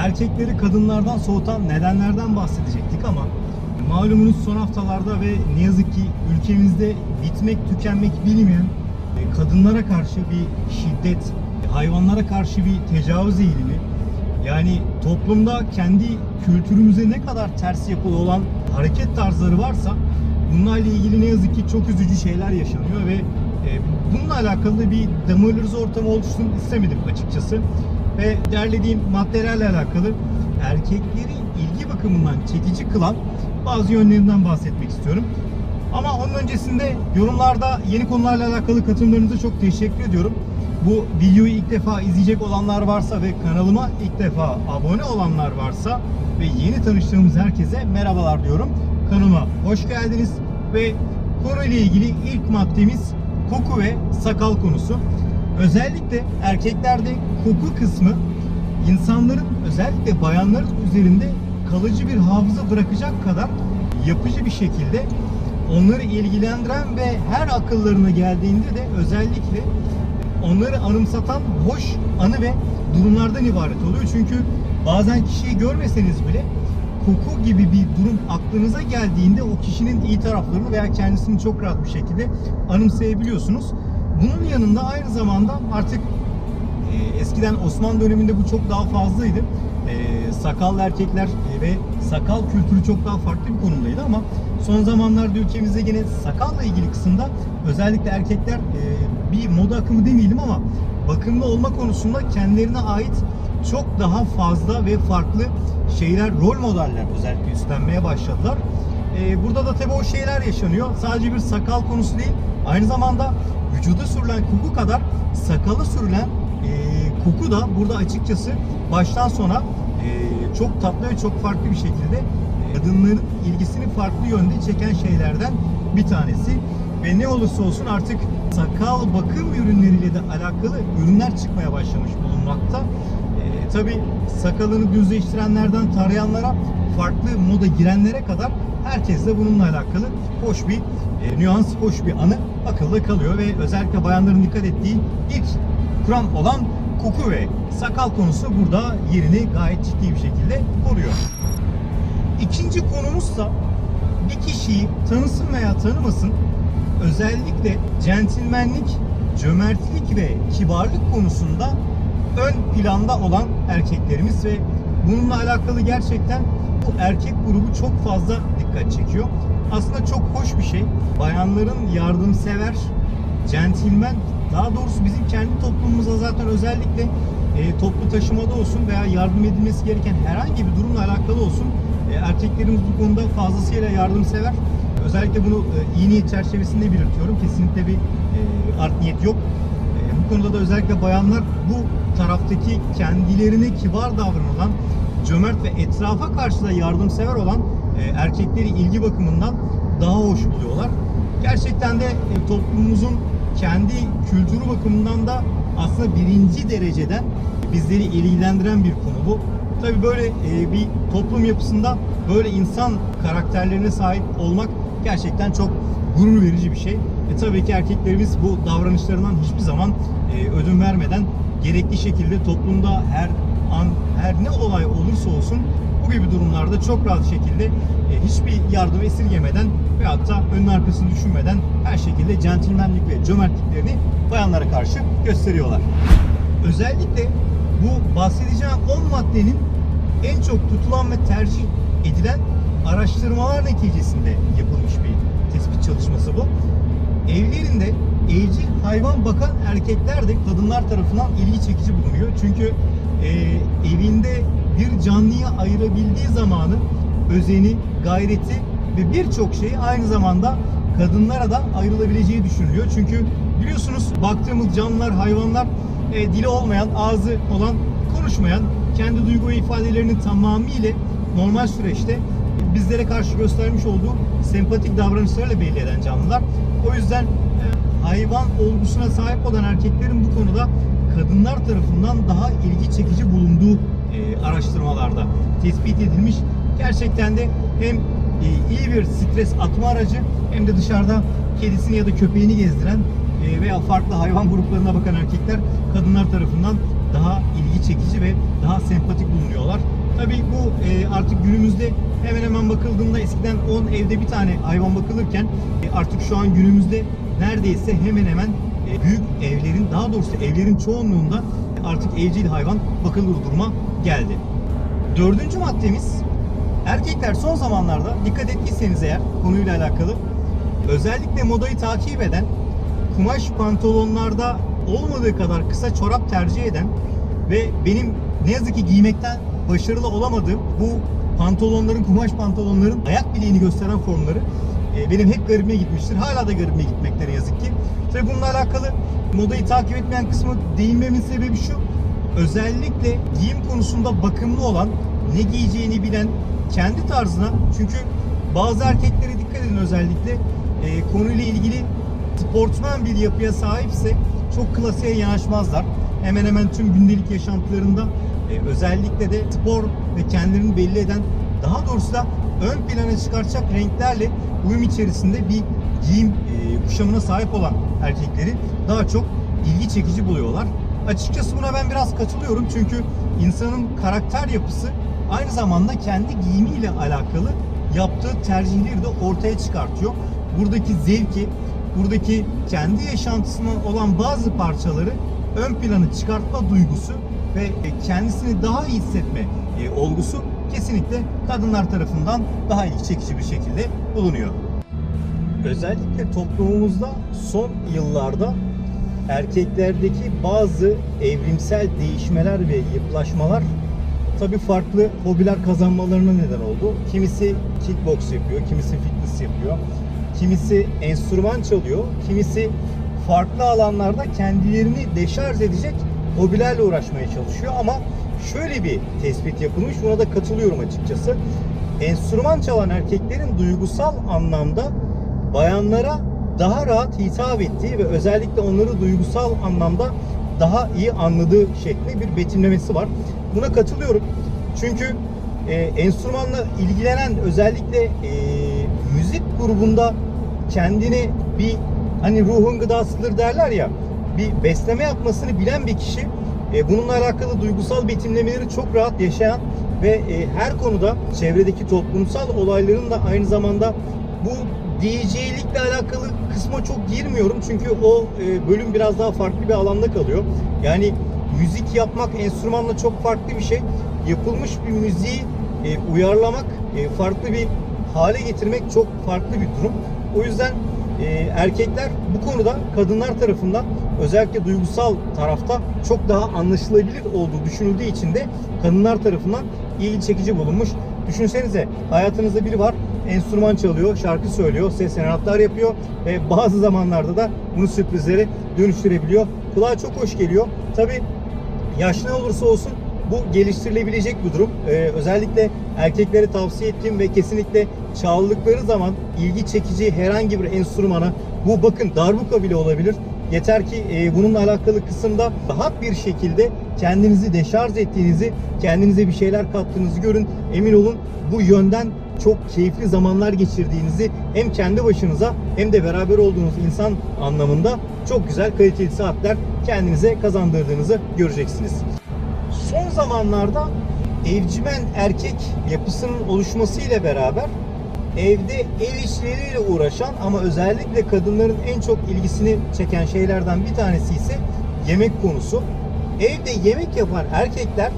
erkekleri kadınlardan soğutan nedenlerden bahsedecektik ama malumunuz son haftalarda ve ne yazık ki ülkemizde bitmek tükenmek bilmeyen e, kadınlara karşı bir şiddet, hayvanlara karşı bir tecavüz eğilimi yani toplumda kendi kültürümüze ne kadar ters yapılı olan hareket tarzları varsa bunlarla ilgili ne yazık ki çok üzücü şeyler yaşanıyor ve e, bununla alakalı bir damarlarız ortamı oluşsun istemedim açıkçası. Ve derlediğim maddelerle alakalı erkekleri ilgi bakımından çekici kılan bazı yönlerinden bahsetmek istiyorum. Ama onun öncesinde yorumlarda yeni konularla alakalı katılımlarınıza çok teşekkür ediyorum. Bu videoyu ilk defa izleyecek olanlar varsa ve kanalıma ilk defa abone olanlar varsa ve yeni tanıştığımız herkese merhabalar diyorum. Kanalıma hoş geldiniz ve konuyla ilgili ilk maddemiz koku ve sakal konusu. Özellikle erkeklerde koku kısmı insanların özellikle bayanların üzerinde kalıcı bir hafıza bırakacak kadar yapıcı bir şekilde onları ilgilendiren ve her akıllarına geldiğinde de özellikle onları anımsatan hoş anı ve durumlardan ibaret oluyor. Çünkü bazen kişiyi görmeseniz bile koku gibi bir durum aklınıza geldiğinde o kişinin iyi taraflarını veya kendisini çok rahat bir şekilde anımsayabiliyorsunuz. Bunun yanında aynı zamanda artık e, eskiden Osmanlı döneminde bu çok daha fazlaydı. E, sakallı erkekler e, ve sakal kültürü çok daha farklı bir konumdaydı ama son zamanlarda ülkemizde gene sakalla ilgili kısımda özellikle erkekler e, bir moda akımı demeyelim ama bakımlı olma konusunda kendilerine ait çok daha fazla ve farklı şeyler, rol modeller özellikle üstlenmeye başladılar. E, burada da tabii o şeyler yaşanıyor. Sadece bir sakal konusu değil, aynı zamanda vücuda sürülen koku kadar sakala sürülen e, koku da burada açıkçası baştan sona e, çok tatlı ve çok farklı bir şekilde kadınların ilgisini farklı yönde çeken şeylerden bir tanesi. Ve ne olursa olsun artık sakal bakım ürünleriyle de alakalı ürünler çıkmaya başlamış bulunmakta. E, Tabi sakalını düzleştirenlerden tarayanlara, farklı moda girenlere kadar herkes de bununla alakalı hoş bir e, nüans, hoş bir anı akılda kalıyor ve özellikle bayanların dikkat ettiği ilk kuram olan koku ve sakal konusu burada yerini gayet ciddi bir şekilde koruyor. İkinci konumuzsa bir kişiyi tanısın veya tanımasın özellikle centilmenlik, cömertlik ve kibarlık konusunda ön planda olan erkeklerimiz ve bununla alakalı gerçekten bu erkek grubu çok fazla dikkat çekiyor. Aslında çok hoş bir şey. Bayanların yardımsever, centilmen, daha doğrusu bizim kendi toplumumuzda zaten özellikle e, toplu taşımada olsun veya yardım edilmesi gereken herhangi bir durumla alakalı olsun e, erkeklerimiz bu konuda fazlasıyla yardımsever. Özellikle bunu e, iyi niyet çerçevesinde belirtiyorum. Kesinlikle bir e, art niyet yok. E, bu konuda da özellikle bayanlar bu taraftaki kendilerine kibar davranılan, cömert ve etrafa karşı da yardımsever olan e, erkekleri ilgi bakımından daha hoş buluyorlar. Gerçekten de e, toplumumuzun kendi kültürü bakımından da aslında birinci dereceden bizleri ilgilendiren bir konu bu. Tabii böyle e, bir toplum yapısında böyle insan karakterlerine sahip olmak gerçekten çok gurur verici bir şey. E tabii ki erkeklerimiz bu davranışlarından hiçbir zaman e, ödün vermeden gerekli şekilde toplumda her an her ne olay olursa olsun bu gibi durumlarda çok rahat şekilde e, hiçbir yardım esirgemeden ve hatta önün arkasını düşünmeden her şekilde centilmenlik ve cömertliklerini bayanlara karşı gösteriyorlar. Özellikle bu bahsedeceğim 10 maddenin en çok tutulan ve tercih edilen araştırmalar neticesinde yapılmış bir tespit çalışması bu. Evlerinde evcil hayvan bakan erkekler de kadınlar tarafından ilgi çekici bulunuyor. Çünkü e, evinde bir canlıya ayırabildiği zamanı, özeni, gayreti ve birçok şeyi aynı zamanda kadınlara da ayrılabileceği düşünülüyor. Çünkü biliyorsunuz baktığımız canlılar, hayvanlar e, dili olmayan, ağzı olan, konuşmayan, kendi duygu ve ifadelerini tamamıyla normal süreçte bizlere karşı göstermiş olduğu sempatik davranışlarla belli eden canlılar. O yüzden e, hayvan olgusuna sahip olan erkeklerin bu konuda kadınlar tarafından daha ilgi çekici bulunduğu e, araştırmalarda tespit edilmiş. Gerçekten de hem e, iyi bir stres atma aracı hem de dışarıda kedisini ya da köpeğini gezdiren e, veya farklı hayvan gruplarına bakan erkekler kadınlar tarafından daha sempatik bulunuyorlar. Tabii bu e, artık günümüzde hemen hemen bakıldığında eskiden 10 evde bir tane hayvan bakılırken e, artık şu an günümüzde neredeyse hemen hemen e, büyük evlerin daha doğrusu evlerin çoğunluğunda artık evcil hayvan bakılır duruma geldi. Dördüncü maddemiz erkekler son zamanlarda dikkat ettiyseniz eğer konuyla alakalı özellikle modayı takip eden kumaş pantolonlarda olmadığı kadar kısa çorap tercih eden ve benim ne yazık ki giymekten başarılı olamadığım bu pantolonların, kumaş pantolonların ayak bileğini gösteren formları benim hep garibime gitmiştir. Hala da garibime gitmekte ne yazık ki. Tabii bununla alakalı modayı takip etmeyen kısmı değinmemin sebebi şu. Özellikle giyim konusunda bakımlı olan, ne giyeceğini bilen, kendi tarzına çünkü bazı erkeklere dikkat edin özellikle e, konuyla ilgili sportman bir yapıya sahipse çok klasiğe yanaşmazlar. Hemen hemen tüm gündelik yaşantılarında e, özellikle de spor ve kendilerini belli eden daha doğrusu da ön plana çıkaracak renklerle uyum içerisinde bir giyim e, kuşamına sahip olan erkekleri daha çok ilgi çekici buluyorlar. Açıkçası buna ben biraz katılıyorum çünkü insanın karakter yapısı aynı zamanda kendi giyimiyle alakalı yaptığı tercihleri de ortaya çıkartıyor. Buradaki zevki, buradaki kendi yaşantısından olan bazı parçaları ön plana çıkartma duygusu ve kendisini daha iyi hissetme e, olgusu kesinlikle kadınlar tarafından daha ilgi çekici bir şekilde bulunuyor. Özellikle toplumumuzda son yıllarda erkeklerdeki bazı evrimsel değişmeler ve yıplaşmalar tabii farklı hobiler kazanmalarına neden oldu. Kimisi kickbox yapıyor, kimisi fitness yapıyor, kimisi enstrüman çalıyor, kimisi farklı alanlarda kendilerini deşarj edecek hobilerle uğraşmaya çalışıyor ama şöyle bir tespit yapılmış, buna da katılıyorum açıkçası. Enstrüman çalan erkeklerin duygusal anlamda bayanlara daha rahat hitap ettiği ve özellikle onları duygusal anlamda daha iyi anladığı şeklinde bir betimlemesi var. Buna katılıyorum. Çünkü e, enstrümanla ilgilenen özellikle e, müzik grubunda kendini bir hani ruhun gıdasıdır derler ya bir besleme yapmasını bilen bir kişi e, bununla alakalı duygusal betimlemeleri çok rahat yaşayan ve e, her konuda çevredeki toplumsal olayların da aynı zamanda bu DJ'likle alakalı kısma çok girmiyorum çünkü o e, bölüm biraz daha farklı bir alanda kalıyor. Yani müzik yapmak enstrümanla çok farklı bir şey. Yapılmış bir müziği uyarlamak, farklı bir hale getirmek çok farklı bir durum. O yüzden e, erkekler bu konuda kadınlar tarafından özellikle duygusal tarafta çok daha anlaşılabilir olduğu düşünüldüğü için de kadınlar tarafından ilgi çekici bulunmuş. Düşünsenize hayatınızda biri var enstrüman çalıyor, şarkı söylüyor, ses sanatlar yapıyor ve bazı zamanlarda da bunu sürprizlere dönüştürebiliyor. Kulağa çok hoş geliyor. Tabi yaş ne olursa olsun bu geliştirilebilecek bir durum. Ee, özellikle erkeklere tavsiye ettiğim ve kesinlikle çaldıkları zaman ilgi çekici herhangi bir enstrümana bu bakın darbuka bile olabilir. Yeter ki e, bununla alakalı kısımda rahat bir şekilde kendinizi deşarj ettiğinizi, kendinize bir şeyler kattığınızı görün. Emin olun bu yönden çok keyifli zamanlar geçirdiğinizi hem kendi başınıza hem de beraber olduğunuz insan anlamında çok güzel kaliteli saatler kendinize kazandırdığınızı göreceksiniz. Son zamanlarda evcimen erkek yapısının oluşmasıyla beraber evde ev işleriyle uğraşan ama özellikle kadınların en çok ilgisini çeken şeylerden bir tanesi ise yemek konusu. Evde yemek yapan erkekler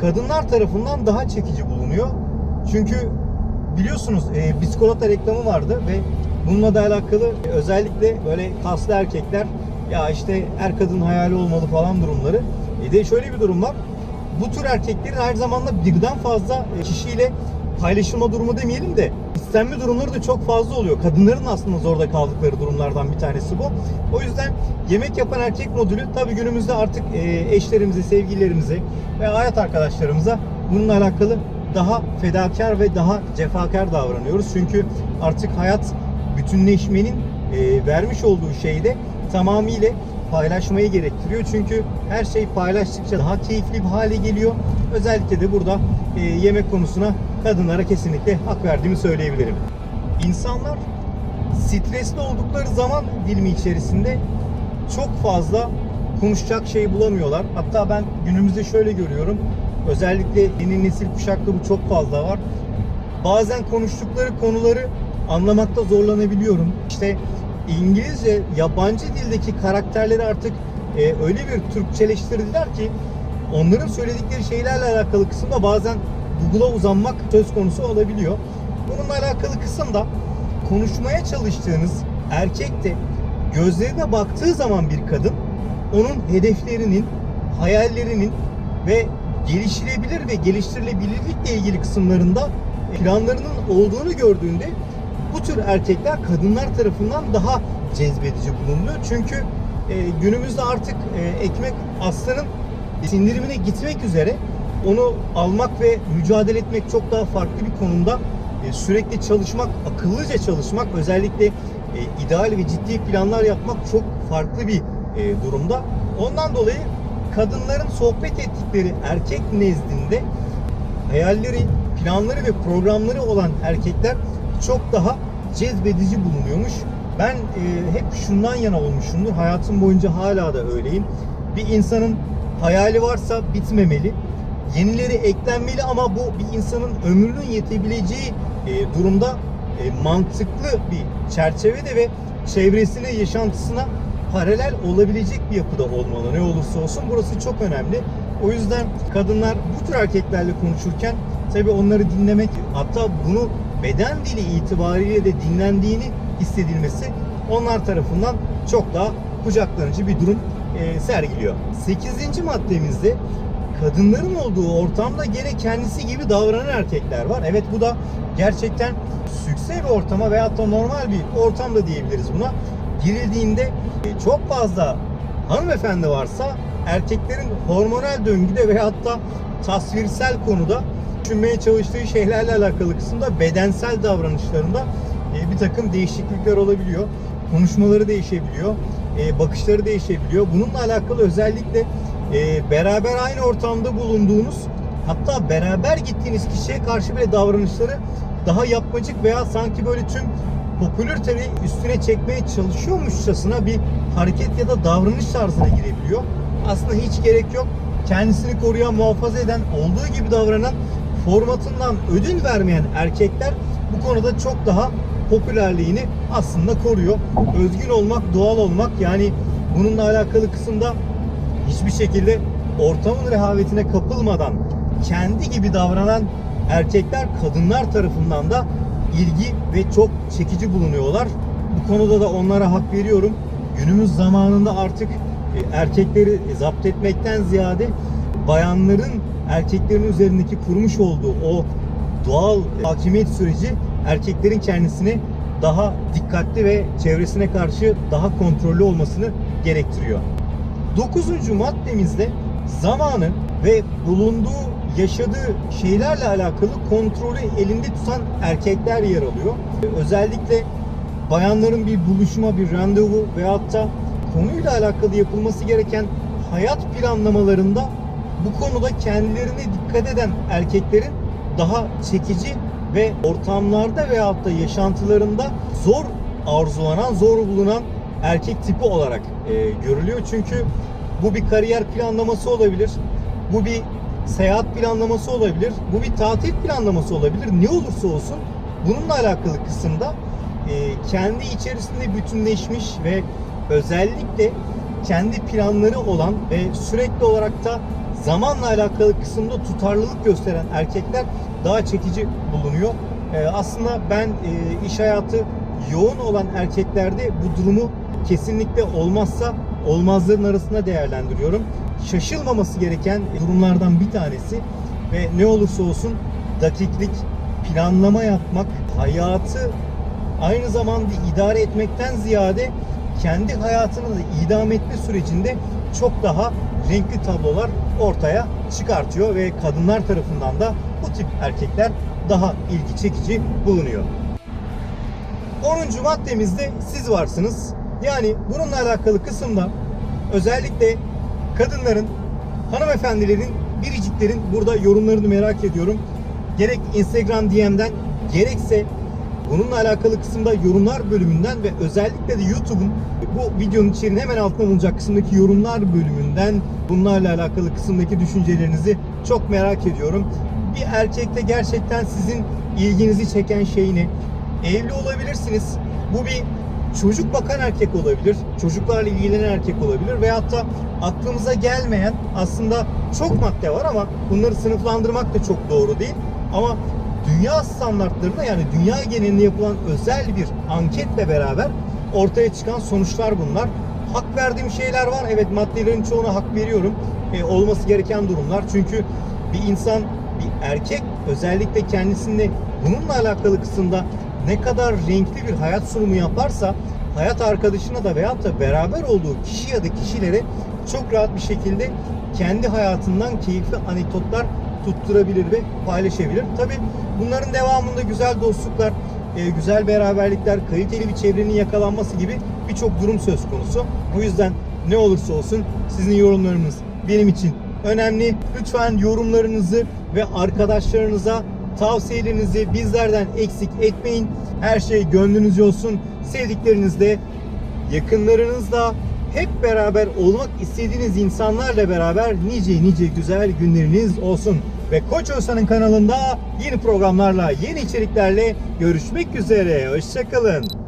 kadınlar tarafından daha çekici bulunuyor. Çünkü biliyorsunuz e, biskolata reklamı vardı ve bununla da alakalı özellikle böyle kaslı erkekler ya işte her kadın hayali olmalı falan durumları. E de şöyle bir durum var. Bu tür erkeklerin aynı zamanda birden fazla kişiyle paylaşılma durumu demeyelim de istenme durumları da çok fazla oluyor. Kadınların aslında zorda kaldıkları durumlardan bir tanesi bu. O yüzden yemek yapan erkek modülü tabii günümüzde artık e, eşlerimize, sevgililerimize ve hayat arkadaşlarımıza bununla alakalı daha fedakar ve daha cefakar davranıyoruz. Çünkü artık hayat bütünleşmenin e, vermiş olduğu şeyde tamamıyla paylaşmayı gerektiriyor. Çünkü her şey paylaştıkça daha keyifli bir hale geliyor. Özellikle de burada e, yemek konusuna kadınlara kesinlikle hak verdiğimi söyleyebilirim. İnsanlar stresli oldukları zaman dilimi içerisinde çok fazla konuşacak şey bulamıyorlar. Hatta ben günümüzde şöyle görüyorum. Özellikle yeni nesil kuşakta bu çok fazla var. Bazen konuştukları konuları anlamakta zorlanabiliyorum. İşte İngilizce, yabancı dildeki karakterleri artık e, öyle bir Türkçeleştirdiler ki onların söyledikleri şeylerle alakalı kısımda bazen Google'a uzanmak söz konusu olabiliyor. Bununla alakalı kısımda konuşmaya çalıştığınız erkek de gözlerine baktığı zaman bir kadın onun hedeflerinin, hayallerinin ve geliştirebilir ve geliştirilebilirlikle ilgili kısımlarında planlarının olduğunu gördüğünde bu tür erkekler kadınlar tarafından daha cezbedici bulunuyor. Çünkü e, günümüzde artık e, ekmek aslanın sindirimine gitmek üzere onu almak ve mücadele etmek çok daha farklı bir konumda. E, sürekli çalışmak, akıllıca çalışmak, özellikle e, ideal ve ciddi planlar yapmak çok farklı bir e, durumda. Ondan dolayı kadınların sohbet ettikleri erkek nezdinde hayalleri, planları ve programları olan erkekler çok daha cezbedici bulunuyormuş. Ben e, hep şundan yana olmuşumdur. Hayatım boyunca hala da öyleyim. Bir insanın hayali varsa bitmemeli. Yenileri eklenmeli ama bu bir insanın ömrünün yetebileceği e, durumda e, mantıklı bir çerçevede ve çevresine, yaşantısına paralel olabilecek bir yapıda olmalı ne olursa olsun. Burası çok önemli. O yüzden kadınlar bu tür erkeklerle konuşurken tabii onları dinlemek hatta bunu beden dili itibariyle de dinlendiğini hissedilmesi onlar tarafından çok daha kucaklanıcı bir durum e, sergiliyor. 8. maddemizde kadınların olduğu ortamda gene kendisi gibi davranan erkekler var. Evet bu da gerçekten sükse bir ortama veyahut da normal bir ortam da diyebiliriz buna. Girildiğinde e, çok fazla hanımefendi varsa erkeklerin hormonal döngüde veyahut da tasvirsel konuda düşünmeye çalıştığı şeylerle alakalı kısımda bedensel davranışlarında e, bir takım değişiklikler olabiliyor. Konuşmaları değişebiliyor, e, bakışları değişebiliyor. Bununla alakalı özellikle e, beraber aynı ortamda bulunduğunuz hatta beraber gittiğiniz kişiye karşı bile davranışları daha yapmacık veya sanki böyle tüm popülariteyi üstüne çekmeye çalışıyormuşçasına bir hareket ya da davranış tarzına girebiliyor. Aslında hiç gerek yok. Kendisini koruyan, muhafaza eden, olduğu gibi davranan, formatından ödün vermeyen erkekler bu konuda çok daha popülerliğini aslında koruyor. Özgün olmak, doğal olmak yani bununla alakalı kısımda hiçbir şekilde ortamın rehavetine kapılmadan kendi gibi davranan erkekler kadınlar tarafından da ilgi ve çok çekici bulunuyorlar. Bu konuda da onlara hak veriyorum. Günümüz zamanında artık e, erkekleri zapt etmekten ziyade bayanların erkeklerin üzerindeki kurmuş olduğu o doğal hakimiyet süreci erkeklerin kendisini daha dikkatli ve çevresine karşı daha kontrollü olmasını gerektiriyor. Dokuzuncu maddemizde zamanı ve bulunduğu, yaşadığı şeylerle alakalı kontrolü elinde tutan erkekler yer alıyor. Özellikle bayanların bir buluşma, bir randevu veyahut da konuyla alakalı yapılması gereken hayat planlamalarında bu konuda kendilerine dikkat eden erkeklerin daha çekici ve ortamlarda veyahut da yaşantılarında zor arzulanan, zor bulunan erkek tipi olarak e, görülüyor. Çünkü bu bir kariyer planlaması olabilir. Bu bir seyahat planlaması olabilir. Bu bir tatil planlaması olabilir. Ne olursa olsun bununla alakalı kısımda e, kendi içerisinde bütünleşmiş ve özellikle kendi planları olan ve sürekli olarak da zamanla alakalı kısımda tutarlılık gösteren erkekler daha çekici bulunuyor. E, aslında ben e, iş hayatı yoğun olan erkeklerde bu durumu kesinlikle olmazsa olmazların arasında değerlendiriyorum. Şaşılmaması gereken durumlardan bir tanesi ve ne olursa olsun dakiklik, planlama yapmak, hayatı aynı zamanda idare etmekten ziyade kendi hayatını da idam etme sürecinde çok daha renkli tablolar ortaya çıkartıyor ve kadınlar tarafından da bu tip erkekler daha ilgi çekici bulunuyor. 10. maddemizde siz varsınız. Yani bununla alakalı kısımda özellikle kadınların, hanımefendilerin, biriciklerin burada yorumlarını merak ediyorum. Gerek Instagram DM'den gerekse Bununla alakalı kısımda yorumlar bölümünden ve özellikle de YouTube'un bu videonun içeriğinin hemen altında bulunacak kısımdaki yorumlar bölümünden bunlarla alakalı kısımdaki düşüncelerinizi çok merak ediyorum. Bir erkekte gerçekten sizin ilginizi çeken şey ne? Evli olabilirsiniz. Bu bir çocuk bakan erkek olabilir, çocuklarla ilgilenen erkek olabilir veyahut da aklımıza gelmeyen aslında çok madde var ama bunları sınıflandırmak da çok doğru değil. Ama dünya standartlarında yani dünya genelinde yapılan özel bir anketle beraber ortaya çıkan sonuçlar bunlar. Hak verdiğim şeyler var. Evet maddelerin çoğuna hak veriyorum. E, olması gereken durumlar. Çünkü bir insan, bir erkek özellikle kendisinde bununla alakalı kısımda ne kadar renkli bir hayat sunumu yaparsa hayat arkadaşına da veyahut da beraber olduğu kişi ya da kişilere çok rahat bir şekilde kendi hayatından keyifli anekdotlar tutturabilir ve paylaşabilir. Tabi bunların devamında güzel dostluklar, e, güzel beraberlikler, kaliteli bir çevrenin yakalanması gibi birçok durum söz konusu. O yüzden ne olursa olsun sizin yorumlarınız benim için önemli. Lütfen yorumlarınızı ve arkadaşlarınıza tavsiyelerinizi bizlerden eksik etmeyin. Her şey gönlünüzce olsun. Sevdiklerinizle, yakınlarınızla hep beraber olmak istediğiniz insanlarla beraber nice nice güzel günleriniz olsun. Ve Koç Özhan'ın kanalında yeni programlarla, yeni içeriklerle görüşmek üzere. Hoşçakalın.